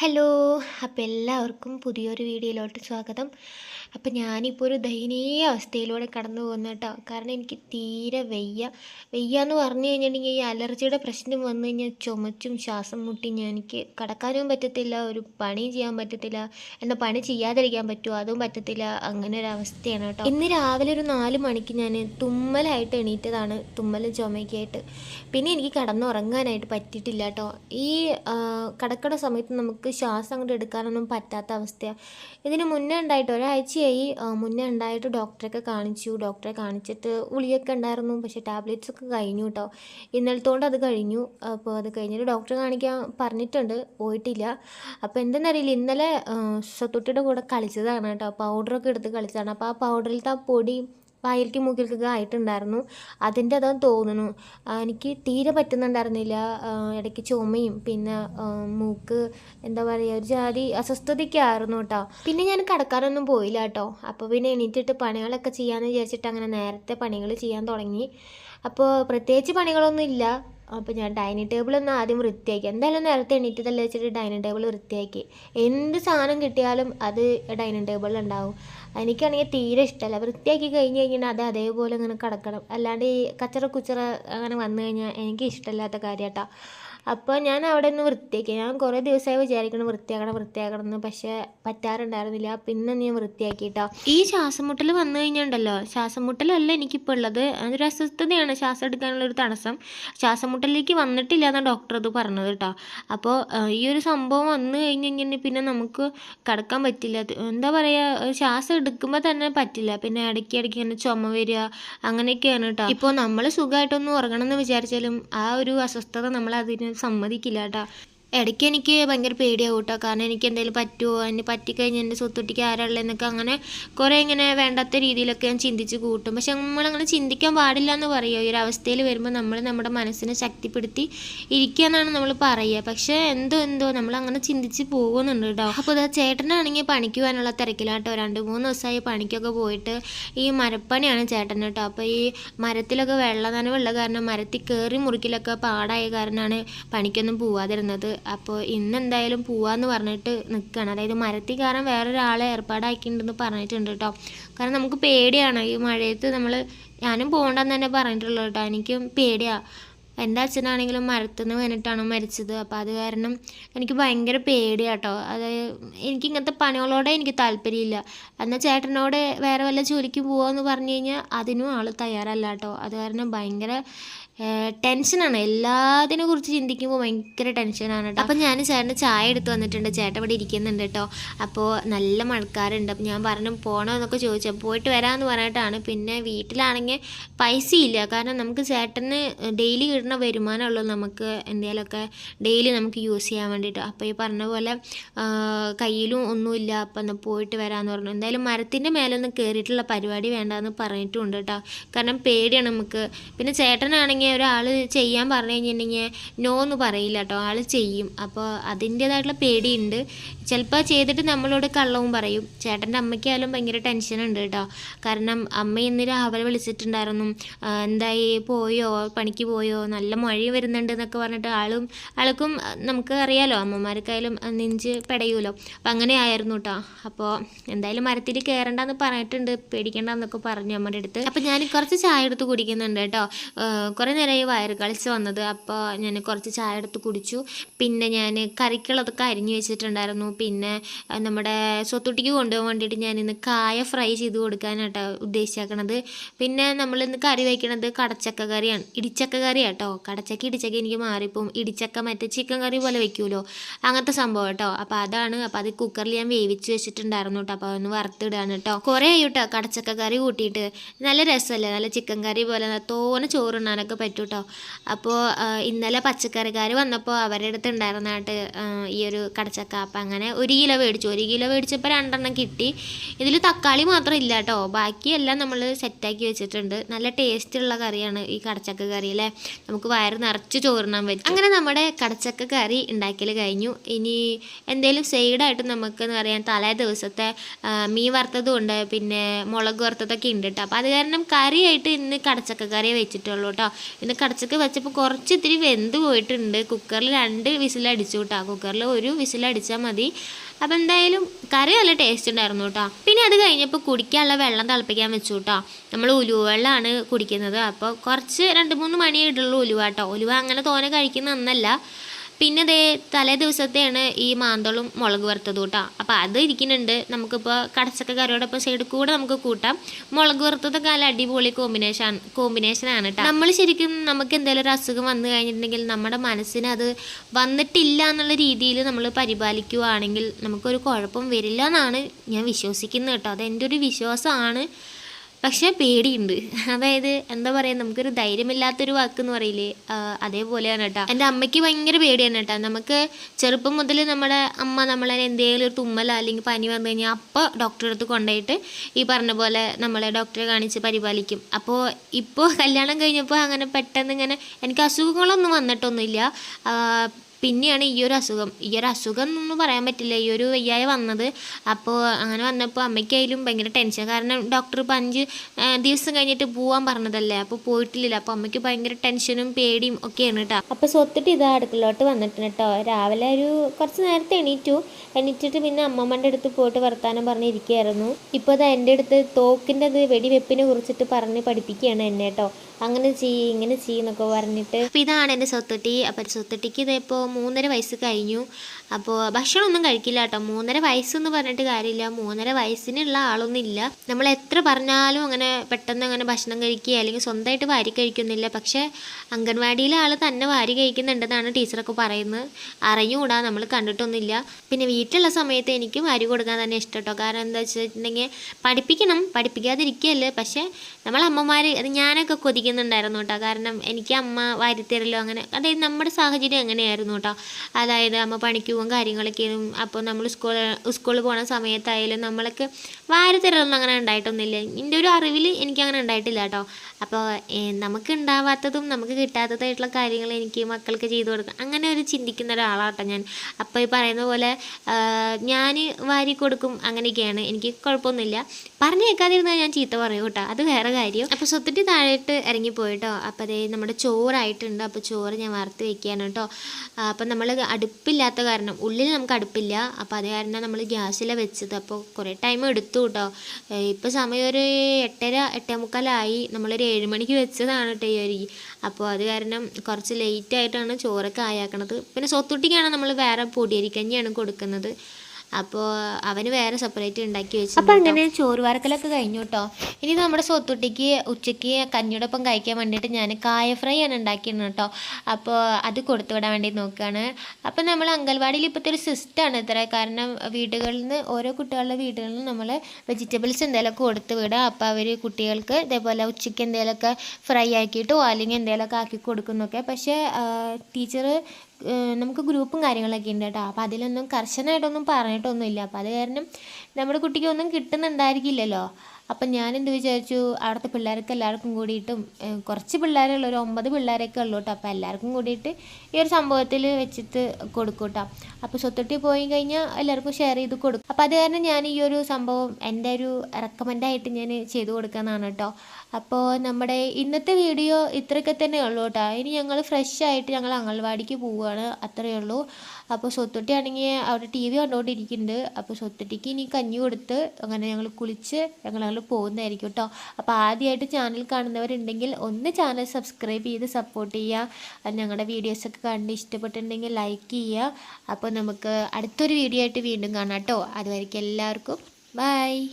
Hello അപ്പോൾ എല്ലാവർക്കും പുതിയൊരു വീഡിയോയിലോട്ട് സ്വാഗതം. അപ്പോൾ ഞാനിപ്പോൾ ഒരു ദയനീയ അവസ്ഥയിലൂടെ കടന്നു പോകുന്നു കേട്ടോ കാരണം എനിക്ക് തീരെ വെയ്യ. വയ്യ എന്ന് പറഞ്ഞു കഴിഞ്ഞിട്ടുണ്ടെങ്കിൽ ഈ അലർജിയുടെ പ്രശ്നം വന്നു കഴിഞ്ഞാൽ ചുമച്ചും ശ്വാസം മുട്ടി ഞാൻ എനിക്ക് കടക്കാനും പറ്റത്തില്ല ഒരു പണിയും ചെയ്യാൻ പറ്റത്തില്ല എന്നാൽ പണി ചെയ്യാതിരിക്കാൻ പറ്റുമോ? അതും പറ്റത്തില്ല. അങ്ങനെ ഒരു അവസ്ഥയാണ് കേട്ടോ ഇന്ന് രാവിലെ ഒരു നാല് മണിക്ക് ഞാൻ തുമ്മലായിട്ട് എണീറ്റതാണ് തുമ്മലും ചുമയ്ക്കായിട്ട് പിന്നെ എനിക്ക് കടന്നുറങ്ങാനായിട്ട് പറ്റിയിട്ടില്ല കേട്ടോ ഈ കടക്കട സമയത്ത് നമുക്ക് ശ്വാസം അങ്ങോട്ട് എടുക്കാനൊന്നും പറ്റാത്ത അവസ്ഥയാണ് ഇതിന് മുന്നേ ഉണ്ടായിട്ട് ഒരാഴ്ചയായി മുന്നേ ഉണ്ടായിട്ട് ഡോക്ടറെയൊക്കെ കാണിച്ചു. ഡോക്ടറെ കാണിച്ചിട്ട് ഉളിയൊക്കെ ഉണ്ടായിരുന്നു പക്ഷേ ടാബ്ലറ്റ്സ് ഒക്കെ കഴിഞ്ഞു കേട്ടോ ഇന്നലത്തോണ്ട് അത് കഴിഞ്ഞു. അപ്പോൾ അത് കഴിഞ്ഞിട്ട് ഡോക്ടറെ കാണിക്കാൻ പറഞ്ഞിട്ടുണ്ട് പോയിട്ടില്ല. അപ്പോൾ എന്തെന്നറിയില്ല ഇന്നലെ സ്വത്തുട്ടിയുടെ കൂടെ കളിച്ചതാണ് കേട്ടോ പൗഡറൊക്കെ എടുത്ത് കളിച്ചതാണ്. അപ്പോൾ ആ പൗഡറിലത്തെ ആ പൊടി വായിലേക്ക് മുകളിലേക്ക് ആയിട്ടുണ്ടായിരുന്നു. അതിന്റെ അതാന്ന് തോന്നുന്നു. എനിക്ക് തീരെ പറ്റുന്നുണ്ടായിരുന്നില്ല. ഇടയ്ക്ക് ചുമയും പിന്നെ മൂക്ക് എന്താ പറയുക ഒരു ജാതി അസ്വസ്ഥതയൊക്കെ ആയിരുന്നു കേട്ടോ. പിന്നെ ഞാൻ കടക്കാറൊന്നും പോയില്ല കേട്ടോ. അപ്പോൾ പിന്നെ എണീറ്റിട്ട് പണികളൊക്കെ ചെയ്യാമെന്ന് വിചാരിച്ചിട്ട് അങ്ങനെ നേരത്തെ പണികൾ ചെയ്യാൻ തുടങ്ങി. അപ്പോൾ പ്രത്യേകിച്ച് പണികളൊന്നും ഇല്ല. അപ്പോൾ ഞാൻ ഡൈനിങ് ടേബിൾ ഒന്ന് ആദ്യം വൃത്തിയാക്കി. എന്തായാലും നേരത്തെ എണീറ്റതല്ലേ വെച്ചിട്ട് ഡൈനിങ് ടേബിൾ വൃത്തിയാക്കി. എന്ത് സാധനം കിട്ടിയാലും അത് ഡൈനിങ് ടേബിളിൽ ഉണ്ടാവും. എനിക്കാണെങ്കിൽ തീരെ ഇഷ്ടമല്ല. വൃത്തിയാക്കി കഴിഞ്ഞ് കഴിഞ്ഞാൽ അത് അതേപോലെ ഇങ്ങനെ കിടക്കണം. അല്ലാണ്ട് ഈ കച്ചറ കുച്ചറ അങ്ങനെ വന്നു കഴിഞ്ഞാൽ എനിക്ക് ഇഷ്ടമില്ലാത്ത കാര്യമാട്ടോ അപ്പോൾ ഞാൻ അവിടെ നിന്ന് വൃത്തിയാക്കി. ഞാൻ കുറേ ദിവസമായി വിചാരിക്കണം വൃത്തിയാക്കണം വൃത്തിയാക്കണം എന്ന് പക്ഷേ പറ്റാറുണ്ടായിരുന്നില്ല. പിന്നെ ഞാൻ വൃത്തിയാക്കിയിട്ടോ. ഈ ശ്വാസം മുട്ടൽ വന്നു കഴിഞ്ഞുണ്ടല്ലോ ശ്വാസം മുട്ടലല്ല എനിക്കിപ്പോൾ ഉള്ളത് അതൊരു അസ്വസ്ഥതയാണ്. ശ്വാസം എടുക്കാനുള്ള ഒരു തടസ്സം. ശ്വാസം മുട്ടലിലേക്ക് വന്നിട്ടില്ല എന്നാണ് ഡോക്ടർ അത് പറഞ്ഞത് കേട്ടോ. അപ്പോൾ ഈ ഒരു സംഭവം വന്നു കഴിഞ്ഞ് കഴിഞ്ഞാൽ പിന്നെ നമുക്ക് കിടക്കാൻ പറ്റില്ല. എന്താ പറയുക ശ്വാസം എടുക്കുമ്പോൾ തന്നെ പറ്റില്ല. പിന്നെ ഇടയ്ക്ക് ഇടയ്ക്ക് ഇങ്ങനെ ചുമ വരിക അങ്ങനെയൊക്കെയാണ് കേട്ടോ. ഇപ്പോൾ നമ്മൾ സുഖമായിട്ടൊന്ന് ഉറങ്ങണം എന്ന് വിചാരിച്ചാലും ആ ഒരു അസ്വസ്ഥത നമ്മൾ അതിന് സമ്മതിക്കില്ല കേട്ടോ ഇടയ്ക്ക് എനിക്ക് ഭയങ്കര പേടിയാവും കേട്ടോ കാരണം എനിക്ക് എന്തെങ്കിലും പറ്റുമോ അതിന് പറ്റിക്കഴിഞ്ഞാൽ എന്റെ സ്വത്തൊട്ടിക്ക് എന്നൊക്കെ അങ്ങനെ കുറേ ഇങ്ങനെ വേണ്ടാത്ത രീതിയിലൊക്കെ ഞാൻ ചിന്തിച്ച് കൂട്ടും. പക്ഷെ നമ്മളങ്ങനെ ചിന്തിക്കാൻ പാടില്ല എന്ന് പറയുമോ ഈ ഒരു അവസ്ഥയിൽ വരുമ്പോൾ നമ്മൾ നമ്മുടെ മനസ്സിനെ ശക്തിപ്പെടുത്തി ഇരിക്കുക എന്നാണ് നമ്മൾ പറയുക. പക്ഷേ എന്തോ എന്തോ നമ്മൾ അങ്ങനെ ചിന്തിച്ച് പോകുന്നുണ്ട് കേട്ടോ അപ്പോൾ ഇതാ ചേട്ടനാണെങ്കിൽ പണിക്ക് പോകാനുള്ള തിരക്കിലാട്ടോ. രണ്ട് മൂന്ന് ദിവസമായി പണിക്കൊക്കെ പോയിട്ട് ഈ മരപ്പണിയാണ് ചേട്ടൻ കേട്ടോ അപ്പോൾ ഈ മരത്തിലൊക്കെ വെള്ള നനവുള്ള കാരണം മരത്തിൽ കയറി മുറിക്കലൊക്കെ പാടായ കാരണമാണ് പണിക്കൊന്നും പോവാതിരുന്നത്. അപ്പോൾ ഇന്ന് എന്തായാലും പോവാന്ന് പറഞ്ഞിട്ട് നിൽക്കുകയാണ് അതായത് മരത്തിൽ കയറാൻ വേറൊരാളെ ഏർപ്പാടാക്കിയിട്ടുണ്ടെന്ന് പറഞ്ഞിട്ടുണ്ട് കേട്ടോ കാരണം നമുക്ക് പേടിയാണ്. ഈ മഴയത്ത് നമ്മൾ ഞാനും പോകണ്ടെന്ന് തന്നെ പറഞ്ഞിട്ടുള്ളൂ കേട്ടോ എനിക്കും പേടിയാണ് എന്റെ അച്ഛനാണെങ്കിലും മരത്തിൽ നിന്ന് വന്നിട്ടാണ് മരിച്ചത്. അപ്പോൾ അത് കാരണം എനിക്ക് ഭയങ്കര പേടിയാട്ടോ അത് എനിക്ക് ഇങ്ങനത്തെ പണികളോടെ എനിക്ക് താല്പര്യമില്ല. എന്നാൽ ചേട്ടനോട് വേറെ വല്ല ജോലിക്ക് പോകാമെന്ന് പറഞ്ഞു കഴിഞ്ഞാൽ അതിനും ആൾ തയ്യാറല്ല കേട്ടോ അത് കാരണം ഭയങ്കര ടെൻഷനാണ്. എല്ലാത്തിനെ കുറിച്ച് ചിന്തിക്കുമ്പോൾ ഭയങ്കര ടെൻഷനാണ് കേട്ടോ അപ്പം ഞാൻ ചേട്ടന് ചായ എടുത്ത് വന്നിട്ടുണ്ട്. ചേട്ടൻ ഇവിടെ ഇരിക്കുന്നുണ്ട് കേട്ടോ അപ്പോൾ നല്ല മഴക്കാരുണ്ട് അപ്പം ഞാൻ പറഞ്ഞു പോകണോ എന്നൊക്കെ ചോദിച്ചപ്പോൾ പോയിട്ട് വരാമെന്ന് പറഞ്ഞിട്ടാണ്. പിന്നെ വീട്ടിലാണെങ്കിൽ പൈസ ഇല്ല കാരണം നമുക്ക് ചേട്ടന് ഡെയിലി കിട്ടുന്ന വരുമാനമുള്ളൂ നമുക്ക് എന്തെങ്കിലുമൊക്കെ ഡെയിലി നമുക്ക് യൂസ് ചെയ്യാൻ വേണ്ടിയിട്ട്. അപ്പോൾ ഈ പറഞ്ഞ പോലെ കയ്യിലും ഒന്നുമില്ല. അപ്പം എന്നാൽ പോയിട്ട് വരാമെന്ന് പറഞ്ഞു. എന്തായാലും മരത്തിന്റെ മേലൊന്നും കയറിയിട്ടുള്ള പരിപാടി വേണ്ടാന്ന് പറഞ്ഞിട്ടുണ്ട് കേട്ടോ കാരണം പേടിയാണ് നമുക്ക്. പിന്നെ ചേട്ടനാണെങ്കിൽ ഒരാൾ ചെയ്യാൻ പറഞ്ഞു കഴിഞ്ഞിട്ടുണ്ടെങ്കിൽ നോ എന്ന് പറയില്ല കേട്ടോ ആൾ ചെയ്യും. അപ്പോൾ അതിന്റേതായിട്ടുള്ള പേടിയുണ്ട്. ചിലപ്പോൾ ചെയ്തിട്ട് നമ്മളോട് കള്ളവും പറയും. ചേട്ടന്റെ അമ്മയ്ക്കായാലും ഭയങ്കര ടെൻഷനുണ്ട് കേട്ടോ കാരണം അമ്മ ഇന്ന് രാവിലെ വിളിച്ചിട്ടുണ്ടായിരുന്നു. എന്തായി പോയോ? പണിക്ക് പോയോ? നല്ല മഴ വരുന്നുണ്ട് എന്നൊക്കെ പറഞ്ഞിട്ട് ആളും ആൾക്കും നമുക്ക് അറിയാലോ. അമ്മമാർക്കായാലും നെഞ്ച് പെടയൂലോ. അപ്പം അങ്ങനെ ആയിരുന്നു കേട്ടോ അപ്പോൾ എന്തായാലും മരത്തിൽ കയറണ്ടെന്ന് പറഞ്ഞിട്ടുണ്ട്. പേടിക്കണ്ടെന്നൊക്കെ പറഞ്ഞു അമ്മയുടെ അടുത്ത്. അപ്പം ഞാൻ കുറച്ച് ചായ എടുത്ത് കുടിക്കുന്നുണ്ട് കേട്ടോ കുറേ നേരമായി വയറ് കളിച്ച് വന്നത്. അപ്പോൾ ഞാൻ കുറച്ച് ചായ എടുത്ത് കുടിച്ചു. പിന്നെ ഞാൻ കറിക്കുള്ളതൊക്കെ അരിഞ്ഞു വെച്ചിട്ടുണ്ടായിരുന്നു. പിന്നെ നമ്മുടെ സ്വത്തുട്ടിക്ക് കൊണ്ടുപോകാൻ വേണ്ടിയിട്ട് ഞാൻ ഇന്ന് കായ ഫ്രൈ ചെയ്ത് കൊടുക്കാനാട്ടോ ഉദ്ദേശിച്ചേക്കണത്. പിന്നെ നമ്മൾ ഇന്ന് കറി വയ്ക്കണത് കടച്ചക്ക കറിയാണ്. ഇടിച്ചക്ക കറി കേട്ടോ കടച്ചക്ക ഇടിച്ചക്ക എനിക്ക് മാറിപ്പോവും. ഇടിച്ചക്ക മറ്റേ ചിക്കൻ കറി പോലെ വെക്കുമല്ലോ അങ്ങനത്തെ സംഭവം കേട്ടോ. അപ്പോൾ അതാണ് അപ്പോൾ അത് കുക്കറിൽ ഞാൻ വേവിച്ച് വെച്ചിട്ടുണ്ടായിരുന്നു കേട്ടോ. അപ്പോൾ ഒന്ന് വറുത്തിടാണ് കേട്ടോ. കുറേ ആയി കേട്ടോ കടച്ചക്ക കറി കൂട്ടിയിട്ട്. നല്ല രസമല്ലേ? നല്ല ചിക്കൻ കറി പോലെ തോനെ ചോറുണ്ണാനൊക്കെ പറ്റും കേട്ടോ അപ്പോൾ ഇന്നലെ പച്ചക്കറിക്കാർ വന്നപ്പോൾ അവരുടെ അടുത്ത് ഉണ്ടായിരുന്നായിട്ട് ഈ ഒരു കടച്ചക്ക അപ്പം അങ്ങനെ ഒരു കിലോ മേടിച്ചു. ഒരു കിലോ മേടിച്ചപ്പോൾ രണ്ടെണ്ണം കിട്ടി. ഇതിൽ തക്കാളി മാത്രം ഇല്ല കേട്ടോ ബാക്കിയെല്ലാം നമ്മൾ സെറ്റാക്കി വെച്ചിട്ടുണ്ട്. നല്ല ടേസ്റ്റ് ഉള്ള കറിയാണ് ഈ കടച്ചക്ക കറി അല്ലേ നമുക്ക് വയറ് നിറച്ച് ചോറിനാൻ പറ്റും. അങ്ങനെ നമ്മുടെ കടച്ചക്ക കറി ഉണ്ടാക്കൽ കഴിഞ്ഞു. ഇനി എന്തെങ്കിലും സൈഡായിട്ട് നമുക്ക് എന്ന് പറയാൻ തലേ ദിവസത്തെ മീൻ വറുത്തതും ഉണ്ട്. പിന്നെ മുളക് വറുത്തതൊക്കെ ഉണ്ട് കേട്ടോ അപ്പോൾ അത് കാരണം കറിയായിട്ട് ഇന്ന് കടച്ചക്ക കറിയേ വെച്ചിട്ടുള്ളൂ കേട്ടോ ഇന്ന് കടച്ചക്ക വെച്ചപ്പോൾ കുറച്ച് ഇത്തിരി വെന്ത് പോയിട്ടുണ്ട്. കുക്കറിൽ രണ്ട് വിസിലടിച്ചു കേട്ടോ കുക്കറിൽ ഒരു വിസിലടിച്ചാൽ മതി. അപ്പോൾ എന്തായാലും കറി നല്ല ടേസ്റ്റ് ഉണ്ടായിരുന്നു കേട്ടോ പിന്നെ അത് കഴിഞ്ഞപ്പോൾ കുടിക്കാനുള്ള വെള്ളം തിളപ്പിക്കാൻ വെച്ചു കേട്ടോ നമ്മൾ ഉലുവ വെള്ളമാണ് കുടിക്കുന്നത്. അപ്പോൾ കുറച്ച് രണ്ട് മൂന്ന് മണി ഇടുള്ളൂ ഉലുവ കേട്ടോ ഉലുവ അങ്ങനെ തോനെ കഴിക്കുന്ന ഒന്നല്ല പിന്നെ ദേ തലേ ദിവസത്തെയാണ് ഈ മാന്തളും മുളക് വറുത്തത് കേട്ടോ അപ്പോൾ അത് ഇരിക്കുന്നുണ്ട്. നമുക്കിപ്പോൾ കടച്ചക്ക കറിയോടൊപ്പം സൈഡ് കൂടെ നമുക്ക് കൂട്ടാം. മുളക് വറുത്തതൊക്കെ നല്ല അടിപൊളി കോമ്പിനേഷൻ കോമ്പിനേഷനാണ് കേട്ടോ നമ്മൾ ശരിക്കും നമുക്ക് എന്തെങ്കിലും ഒരു അസുഖം വന്നു കഴിഞ്ഞിട്ടുണ്ടെങ്കിൽ നമ്മുടെ മനസ്സിന് അത് വന്നിട്ടില്ല എന്നുള്ള രീതിയിൽ നമ്മൾ പരിപാലിക്കുകയാണെങ്കിൽ നമുക്കൊരു കുഴപ്പം വരില്ല എന്നാണ് ഞാൻ വിശ്വസിക്കുന്നത് കേട്ടോ അതെന്റെ ഒരു വിശ്വാസമാണ്. പക്ഷേ പേടിയുണ്ട്. അതായത് എന്താ പറയുക നമുക്കൊരു ധൈര്യമില്ലാത്തൊരു വാക്ക് എന്ന് പറയില്ലേ അതേപോലെയാണ് കേട്ടോ. എന്റെ അമ്മയ്ക്ക് ഭയങ്കര പേടിയാണ് കേട്ടോ. നമുക്ക് ചെറുപ്പം മുതൽ നമ്മുടെ അമ്മ നമ്മളെ എന്തെങ്കിലും ഒരു തുമ്മല അല്ലെങ്കിൽ പനി വന്നു കഴിഞ്ഞാൽ അപ്പോൾ ഡോക്ടറെ അടുത്ത് കൊണ്ടുപോയിട്ട് ഈ പറഞ്ഞ പോലെ നമ്മളെ ഡോക്ടറെ കാണിച്ച് പരിപാലിക്കും. അപ്പോൾ ഇപ്പോൾ കല്യാണം കഴിഞ്ഞപ്പോൾ അങ്ങനെ പെട്ടെന്ന് ഇങ്ങനെ എനിക്ക് അസുഖങ്ങളൊന്നും വന്നിട്ടൊന്നുമില്ല. പിന്നെയാണ് ഈ ഒരു അസുഖം. ഈ ഒരു അസുഖം എന്നൊന്നും പറയാൻ പറ്റില്ല. ഈ ഒരു വയ്യായ വന്നത്. അപ്പോൾ അങ്ങനെ വന്നപ്പോൾ അമ്മയ്ക്കായാലും ഭയങ്കര ടെൻഷൻ കാരണം ഡോക്ടർ ഇപ്പോൾ അഞ്ച് ദിവസം കഴിഞ്ഞിട്ട് പോവാൻ പറഞ്ഞതല്ലേ. അപ്പോൾ പോയിട്ടില്ല അപ്പോൾ അമ്മയ്ക്ക് ഭയങ്കര ടെൻഷനും പേടിയും ഒക്കെയാണ് കേട്ടോ അപ്പോൾ സ്വത്തിട്ട് ഇതാ അടുക്കളോട്ട് വന്നിട്ടുണ്ട് കേട്ടോ രാവിലെ ഒരു കുറച്ച് നേരത്തെ എണീറ്റു. എണീറ്റിട്ട് പിന്നെ അമ്മമ്മന്റെ അടുത്ത് പോയിട്ട് വർത്താനം പറഞ്ഞിരിക്കുകയായിരുന്നു ഇപ്പോൾ അത് എന്റെ അടുത്ത് തോക്കിന്റെ അത് വെടിവെപ്പിനെ കുറിച്ചിട്ട് പറഞ്ഞ് പഠിപ്പിക്കുകയാണ് എന്നെ കേട്ടോ അങ്ങനെ ചെയ്യ് ഇങ്ങനെ ചെയ്യുന്നൊക്കെ പറഞ്ഞിട്ട്. അപ്പോൾ ഇതാണ് എന്റെ സ്വത്തുട്ടി. അപ്പോൾ സ്വത്തുട്ടിക്ക് ഇതിപ്പോൾ മൂന്നര വയസ്സ് കഴിഞ്ഞു. അപ്പോൾ ഭക്ഷണമൊന്നും കഴിക്കില്ല കേട്ടോ. മൂന്നര വയസ്സെന്ന് പറഞ്ഞിട്ട് കാര്യമില്ല. മൂന്നര വയസ്സിനുള്ള ആളൊന്നുമില്ല. നമ്മൾ എത്ര പറഞ്ഞാലും അങ്ങനെ പെട്ടെന്ന് അങ്ങനെ ഭക്ഷണം കഴിക്കുക അല്ലെങ്കിൽ സ്വന്തമായിട്ട് വാരി കഴിക്കുന്നില്ല. പക്ഷേ അംഗൻവാടിയിലെ ആൾ തന്നെ വാരി കഴിക്കുന്നുണ്ടെന്നാണ് ടീച്ചറൊക്കെ പറയുന്നത്. അറിഞ്ഞുകൂടാ നമ്മൾ കണ്ടിട്ടൊന്നുമില്ല. പിന്നെ വീട്ടിലുള്ള സമയത്ത് എനിക്ക് വാരി കൊടുക്കാൻ തന്നെ ഇഷ്ടം കേട്ടോ. കാരണം എന്താ വെച്ചിട്ടുണ്ടെങ്കിൽ പഠിപ്പിക്കണം പഠിപ്പിക്കാതിരിക്കുകയല്ലേ. പക്ഷേ നമ്മളമ്മമാർ അത് ഞാനൊക്കെ കൊതിക്കുന്നുണ്ടായിരുന്നു കേട്ടോ. കാരണം എനിക്ക് അമ്മ വാരിത്തരലോ അങ്ങനെ അതായത് നമ്മുടെ സാഹചര്യം അങ്ങനെയായിരുന്നു കേട്ടോ. അതായത് അമ്മ പണിക്ക് പോകും കാര്യങ്ങളൊക്കെയും അപ്പോൾ നമ്മൾ സ്കൂൾ സ്കൂളിൽ പോണ സമയത്തായാലും നമ്മളൊക്കെ വാരത്തിരളൊന്നും അങ്ങനെ ഉണ്ടായിട്ടൊന്നുമില്ല. എന്റെ ഒരു അറിവിൽ എനിക്ക് അങ്ങനെ ഉണ്ടായിട്ടില്ല കേട്ടോ. അപ്പോൾ നമുക്ക് ഉണ്ടാവാത്തതും നമുക്ക് കിട്ടാത്തതായിട്ടുള്ള കാര്യങ്ങൾ എനിക്ക് മക്കൾക്ക് ചെയ്തു കൊടുക്കാം അങ്ങനെ ഒരു ചിന്തിക്കുന്ന ഒരാളാട്ടോ ഞാൻ. അപ്പോൾ ഈ പറയുന്ന പോലെ ഞാൻ വാരി കൊടുക്കും അങ്ങനെയൊക്കെയാണ്. എനിക്ക് കുഴപ്പമൊന്നുമില്ല. പറഞ്ഞു കേൾക്കാതിരുന്നാൽ ഞാൻ ചീത്ത പറയും കേട്ടോ. അത് വേറെ കാര്യം. അപ്പോൾ സ്വത്തിട്ട് താഴോട്ട് ഇറങ്ങിപ്പോയിട്ടോ. അപ്പോൾ അതേ നമ്മുടെ ചോറായിട്ടുണ്ട്. അപ്പോൾ ചോറ് ഞാൻ വറുത്ത് വെക്കുകയാണ് കേട്ടോ. അപ്പം നമ്മൾ അടുപ്പില്ലാത്ത കാരണം ഉള്ളിൽ നമുക്ക് അടുപ്പില്ല. അപ്പോൾ അത് കാരണം നമ്മൾ ഗ്യാസിലാണ് വെച്ചത്. അപ്പോൾ കുറേ ടൈം എടുത്തു കേട്ടോ ഇപ്പോൾ സമയം ഒരു എട്ടര എട്ടേ മുക്കാലായി നമ്മളൊരു ഏഴ് മണിക്ക് വെച്ചതാണ് കേട്ടോ ഈ അരി. അപ്പോൾ അത് കാരണം കുറച്ച് ലേറ്റ് ആയിട്ടാണ് ചോറൊക്കെ ആയാക്കണത്. പിന്നെ സ്വത്തുട്ടിക്കാണ് നമ്മൾ വേറെ പൊടിയരിക്കഞ്ഞിയാണ് കൊടുക്കുന്നത്. അപ്പോൾ അവന് വേറെ സെപ്പറേറ്റ് ഉണ്ടാക്കി വെച്ചു അപ്പോൾ അങ്ങനെ ചോറ് വാർക്കലൊക്കെ കഴിഞ്ഞു കേട്ടോ ഇനി നമ്മുടെ സ്വത്തുട്ടിക്ക് ഉച്ചയ്ക്ക് കഞ്ഞിയോടൊപ്പം കഴിക്കാൻ വേണ്ടിയിട്ട് ഞാൻ കായ ഫ്രൈ ആണ് ഉണ്ടാക്കിയിരുന്നത് കേട്ടോ അപ്പോൾ അത് കൊടുത്തു വിടാൻ വേണ്ടി നോക്കുകയാണ് അപ്പോൾ നമ്മൾ അംഗൻവാടിയിൽ ഇപ്പോഴത്തെ ഒരു സിസ്റ്റാണ് ഇത്ര. കാരണം വീടുകളിൽ നിന്ന് ഓരോ കുട്ടികളുടെ വീടുകളിൽ നിന്ന് നമ്മൾ വെജിറ്റബിൾസ് എന്തെങ്കിലുമൊക്കെ കൊടുത്ത് വിടുക അപ്പോൾ അവർ കുട്ടികൾക്ക് ഇതേപോലെ ഉച്ചയ്ക്ക് എന്തെങ്കിലുമൊക്കെ ഫ്രൈ ആക്കിയിട്ടോ അല്ലെങ്കിൽ എന്തെങ്കിലുമൊക്കെ ആക്കി കൊടുക്കുന്നൊക്കെ. പക്ഷേ ടീച്ചർ നമുക്ക് ഗ്രൂപ്പും കാര്യങ്ങളൊക്കെ ഉണ്ട് കേട്ടോ. അപ്പോൾ അതിലൊന്നും കർശനമായിട്ടൊന്നും പറഞ്ഞിട്ടൊന്നുമില്ല. അപ്പോൾ അത് കാരണം നമ്മുടെ കുട്ടിക്ക് ഒന്നും കിട്ടുന്നുണ്ടായിരിക്കില്ലല്ലോ അപ്പം ഞാനെന്ത് വിചാരിച്ചു അവിടുത്തെ പിള്ളേർക്ക് എല്ലാവർക്കും കൂടിയിട്ടും കുറച്ച് പിള്ളേരുള്ള ഒരു ഒമ്പത് പിള്ളേരൊക്കെ ഉള്ളൂ കേട്ടോ അപ്പോൾ എല്ലാവർക്കും കൂടിയിട്ട് ഈ ഒരു സംഭവത്തിൽ വെച്ചിട്ട് കൊടുക്കും കേട്ടോ അപ്പോൾ സ്വത്തൊട്ടി പോയി കഴിഞ്ഞാൽ എല്ലാവർക്കും ഷെയർ ചെയ്ത് കൊടുക്കും. അപ്പോൾ അത് കാരണം ഞാൻ ഈ ഒരു സംഭവം എന്റെ ഒരു റെക്കമെൻഡായിട്ട് ഞാൻ ചെയ്തു കൊടുക്കാനാണ് കേട്ടോ അപ്പോൾ നമ്മുടെ ഇന്നത്തെ വീഡിയോ ഇത്രയൊക്കെ തന്നെ ഉള്ളൂ കേട്ടോ ഇനി ഞങ്ങൾ ഫ്രഷ് ആയിട്ട് ഞങ്ങൾ അംഗൻവാടിക്ക് പോവുകയാണ് അത്രയേ ഉള്ളൂ. അപ്പോൾ സ്വത്തൊട്ടി ആണെങ്കിൽ അവിടെ ടി വി കണ്ടുകൊണ്ടിരിക്കുന്നുണ്ട് അപ്പോൾ സ്വത്തൊട്ടിക്ക് ഇനി കഞ്ഞി കൊടുത്ത് അങ്ങനെ ഞങ്ങൾ കുളിച്ച് ഞങ്ങൾ പോകുന്നതായിരിക്കും കേട്ടോ അപ്പോൾ ആദ്യമായിട്ട് ചാനൽ കാണുന്നവരുണ്ടെങ്കിൽ ഒന്ന് ചാനൽ സബ്സ്ക്രൈബ് ചെയ്ത് സപ്പോർട്ട് ചെയ്യുക. ഞങ്ങളുടെ വീഡിയോസൊക്കെ കണ്ട് ഇഷ്ടപ്പെട്ടിട്ടുണ്ടെങ്കിൽ ലൈക്ക് ചെയ്യുക. അപ്പോൾ നമുക്ക് അടുത്തൊരു വീഡിയോ ആയിട്ട് വീണ്ടും കാണാം കേട്ടോ അതുവരയ്ക്കും എല്ലാവർക്കും ബൈ